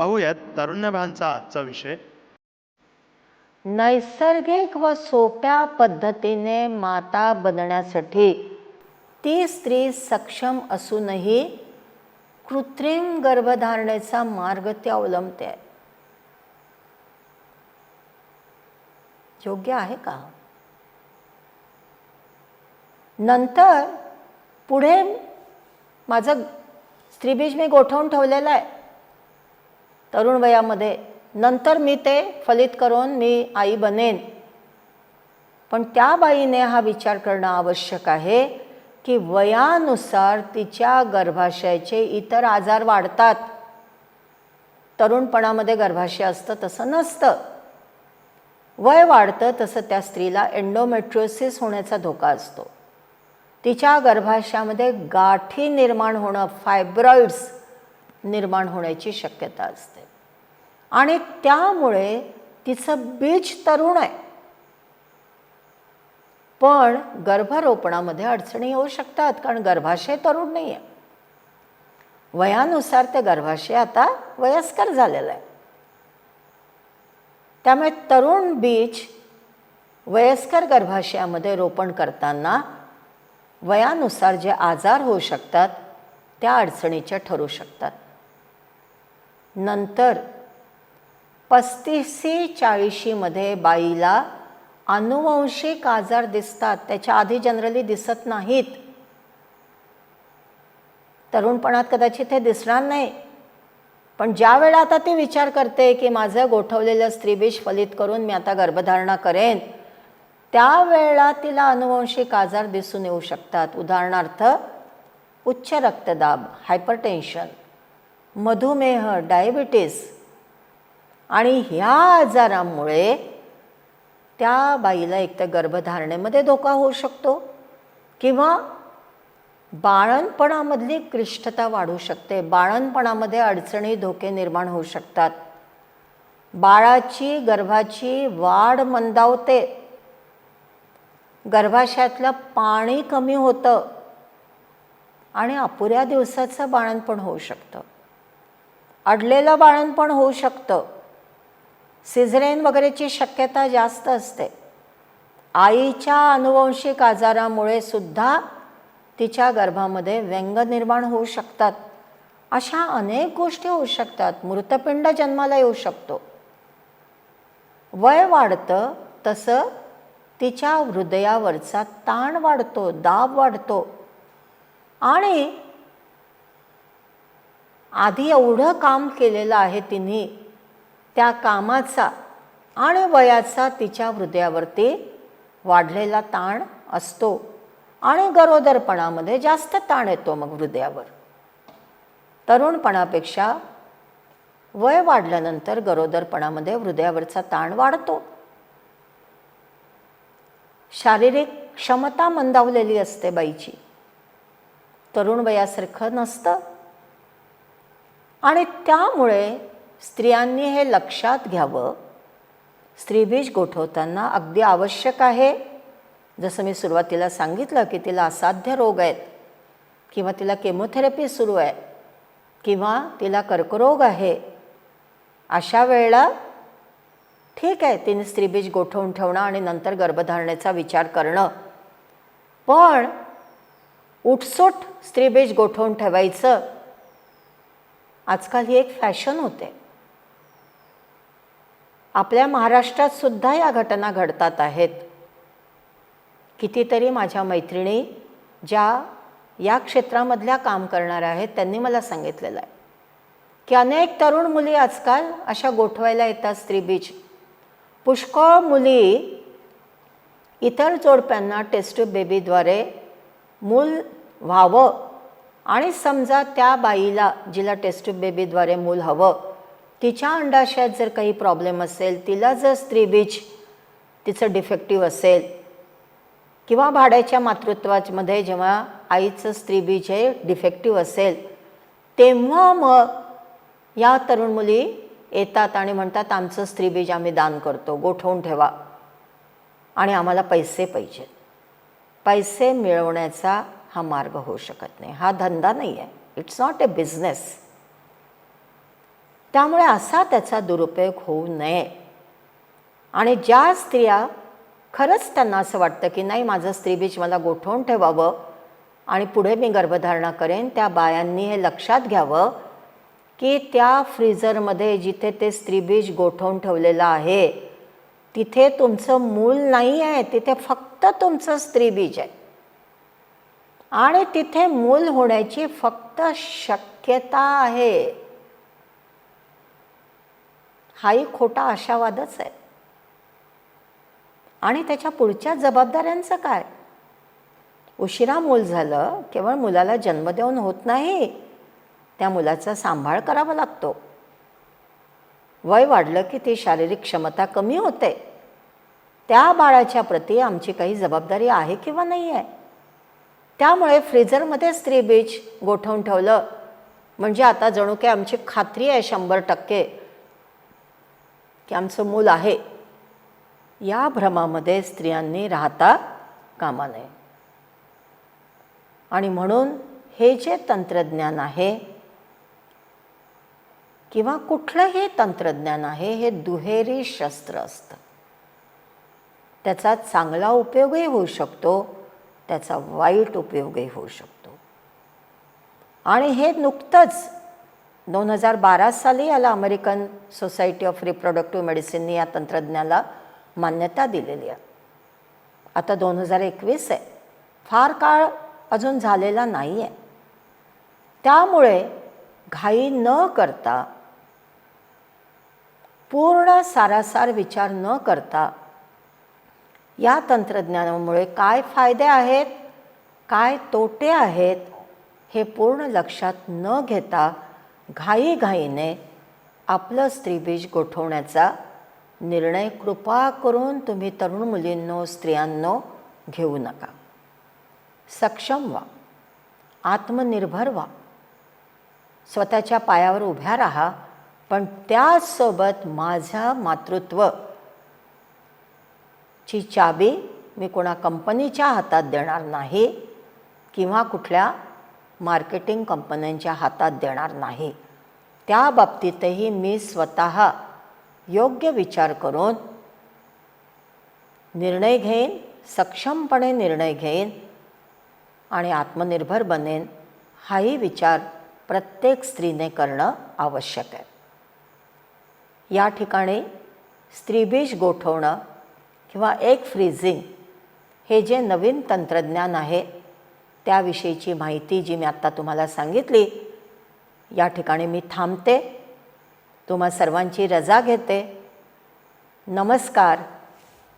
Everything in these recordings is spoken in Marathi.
पाहूयात तारुण्यभानचा आजचा विषय. नैसर्गिक व सोप्या पद्धतीने माता बनण्यासाठी ती स्त्री सक्षम असूनही कृत्रिम गर्भधारणेचा मार्ग ती अवलंबते. आहे योग्य आहे का? नंतर पुढे माझं स्त्रीबीज मी गोठवून ठेवलेलं आहे. तरुण वयामध्ये नंतर मी ते फलित करून मी आई बनेन. पण त्या बाईने हा विचार करणं आवश्यक आहे की वयानुसार तिच्या गर्भाशयाचे इतर आजार वाढतात. तरुणपणामध्ये गर्भाशय असतं तसं नसतं. वय वाढतं तसं त्या स्त्रीला एंडोमेट्रियोसिस होण्याचा धोका असतो. तिच्या गर्भाशयामध्ये गाठी निर्माण होणं फायब्रॉइड्स निर्माण होण्याची शक्यता असते. आणि त्यामुळे तिचं बीज तरुण आहे. पण गर्भारोपणामध्ये अडचणी येऊ शकतात कारण गर्भाशय तरुण नाही आहे वयानुसार ते गर्भाशय आता वयस्कर झालेलं आहे. त्यामुळे तरुण बीज वयस्कर गर्भाशयामध्ये रोपण करताना वयानुसार जे आजार होऊ शकतात त्या अडचणीच्या ठरू शकतात. नंतर पस्तीसी चाळीशीमध्ये बाईला अनुवंशिक आजार दिसतात. त्याच्या आधी जनरली दिसत नाहीत. तरुणपणात कदाचित हे दिसणार नाही. पण ज्या वेळा आता ती विचार करते की माझं गोठवलेलं स्त्रीबीज फलित करून मी आता गर्भधारणा करेन त्यावेळेला तिला अनुवंशिक आजार दिसून येऊ शकतात. उदाहरणार्थ उच्च रक्तदाब हायपरटेन्शन मधुमेह डायबिटीस आणि ह्या आजारामुळे त्या बाईला एकतर गर्भधारणेमध्ये धोका होऊ शकतो किंवा बाळणपणामधली क्लिष्टता वाढू शकते. बाळणपणामध्ये अडचणी धोके निर्माण होऊ शकतात. बाळाची गर्भाची वाढ मंदावते. गर्भाशयातलं पाणी कमी होतं आणि अपुऱ्या दिवसाचं बाळणपण होऊ शकतं. अडलेलं बाळणपण होऊ शकतं. सिझरेन वगैरेची शक्यता जास्त असते. आईच्या अनुवंशिक आजारामुळे सुद्धा तिच्या गर्भामध्ये व्यंग निर्माण होऊ शकतात. अशा अनेक गोष्टी होऊ शकतात. मृतपिंड जन्माला येऊ शकतो. वय वाढतं तसं तिच्या हृदयावरचा ताण वाढतो दाब वाढतो. आणि आधी एवढं काम केलेलं आहे तिने त्या कामाचा आणि वयाचा तिच्या हृदयावरती वाढलेला ताण असतो आणि गरोदरपणामध्ये जास्त ताण येतो मग हृदयावर. तरुणपणापेक्षा वय वाढल्यानंतर गरोदरपणामध्ये हृदयावरचा ताण वाढतो. शारीरिक क्षमता मंदावलेली असते बाईची. तरुण वयासारखं नसतं. आणि त्यामुळे स्त्रियांनी हे लक्षात घ्यावं. स्त्रीबीज गोठवताना अगदी आवश्यक आहे. जसं मी सुरुवातीला सांगितलं की तिला असाध्य रोग आहेत किंवा तिला केमोथेरपी सुरू आहे किंवा तिला कर्करोग आहे अशा वेळेला ठीक आहे तिने स्त्रीबीज गोठवून ठेवणं आणि नंतर गर्भधारणेचा विचार करणं. पण उठसूट स्त्रीबीज गोठवून ठेवायचं आजकाल ही एक फॅशन होते. आपल्या महाराष्ट्रात सुद्धा या घटना घडतात आहेत. कितीतरी माझ्या मैत्रिणी ज्या या क्षेत्रामधल्या काम करणाऱ्या आहेत त्यांनी मला सांगितलेलं आहे की अनेक तरुण मुली आजकाल अशा गोठवायला येतात स्त्रीबीज पुष्कळ मुली इतर जोडप्यांना टेस्ट बेबीद्वारे मूल व्हावं आणि समजा त्या बाईला जिला टेस्ट बेबीद्वारे मूल हवं तिच्या अंडाशयात जर काही प्रॉब्लेम असेल तिला जर स्त्रीबीज तिचं डिफेक्टिव्ह असेल किंवा भाड्याच्या मातृत्वामध्ये जेव्हा आईचं स्त्रीबीज हे डिफेक्टिव्ह असेल तेव्हा मग या तरुण मुली येतात आणि म्हणतात आमचं स्त्रीबीज आम्ही दान करतो गोठवून ठेवा आणि आम्हाला पैसे पाहिजेत. पैसे मिळवण्याचा हा मार्ग होऊ शकत नाही. हा धंदा नाही आहे इट्स नॉट ए बिझनेस त्यामुळे असा त्याचा दुरुपयोग होऊ नये. आणि ज्या स्त्रिया खरंच त्यांना असं वाटतं की नाही माझं स्त्रीबीज मला गोठवून ठेवावं आणि पुढे मी गर्भधारणा करेन त्या बायांनी हे लक्षात घ्यावं की त्या फ्रीजरमध्ये जिथे ते स्त्रीबीज गोठवून ठेवलेलं आहे तिथे तुमचं मूल नाही आहे तिथे फक्त तुमचं स्त्रीबीज आहे. आणि तिथे मूल होण्याची फक्त शक्यता आहे. हाही खोटा आशावादच आहे. आणि त्याच्या पुढच्या जबाबदाऱ्यांचं काय? उशिरा मूल झालं केवळ मुलाला जन्म देऊन होत नाही त्या मुलाचा सांभाळ करावा लागतो. वय वाढलं की ती शारीरिक क्षमता कमी होते. त्या बाळाच्या प्रती आमची काही जबाबदारी आहे किंवा नाही आहे? त्यामुळे फ्रीजरमध्ये स्त्री बीज गोठवून ठेवलं. म्हणजे आता जणू काही आमची खात्री आहे शंभर टक्के की आमचं मूल आहे. या भ्रमामध्ये स्त्रियांनी राहता कामा नये. आणि म्हणून हे जे तंत्रज्ञान आहे किंवा कुठलंही तंत्रज्ञान आहे हे दुहेरी शस्त्र असतं. त्याचा चांगला उपयोगही होऊ शकतो. त्याचा वाईट उपयोगही होऊ शकतो. आणि हे नुकतंच दोन हजार बारा साली याला अमेरिकन सोसायटी ऑफ रिप्रोडक्टिव्ह मेडिसिननी या तंत्रज्ञानाला मान्यता दिलेली आहे. आता दोन हजार एकवीस आहे. फार काळ अजून झालेला नाही आहे त्यामुळे घाई न करता पूर्ण सारासार विचार न करता या तंत्रज्ञानामुळे काय फायदे आहेत काय तोटे आहेत हे पूर्ण लक्षात न घेता घाईघाईने आपलं स्त्रीबीज गोठवण्याचा निर्णय कृपा करून तुम्ही तरुण मुलींनो स्त्रियांनो घेऊ नका. सक्षम व्हा आत्मनिर्भर व्हा. स्वतःच्या पायावर उभ्या राहा पण त्याचसोबत माझा मातृत्व ची चाबी मी कोणा कंपनीच्या हातात देणार नाही किंवा कुठल्या मार्केटिंग कंपन्यांच्या हातात देणार नाही. त्या बाबतीतही मी स्वतः योग्य विचार करून निर्णय घेईन सक्षमपणे निर्णय घेईन आणि आत्मनिर्भर बनेन हाही विचार प्रत्येक स्त्रीने करणं आवश्यक आहे. या ठिकाणी स्त्रीबीज गोठवणं किंवा एक फ्रीझिंग हे जे नवीन तंत्रज्ञान आहे त्याविषयीची माहिती जी मी आत्ता तुम्हाला सांगितली या ठिकाणी मी थांबते. तुम्हा सर्वांची रजा घेते. नमस्कार.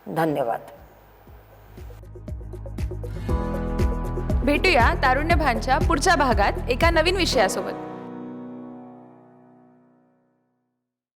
धन्यवाद. भेटूया तारुण्य भानच्या पुढच्या भागात एका नवीन विषयासोबत.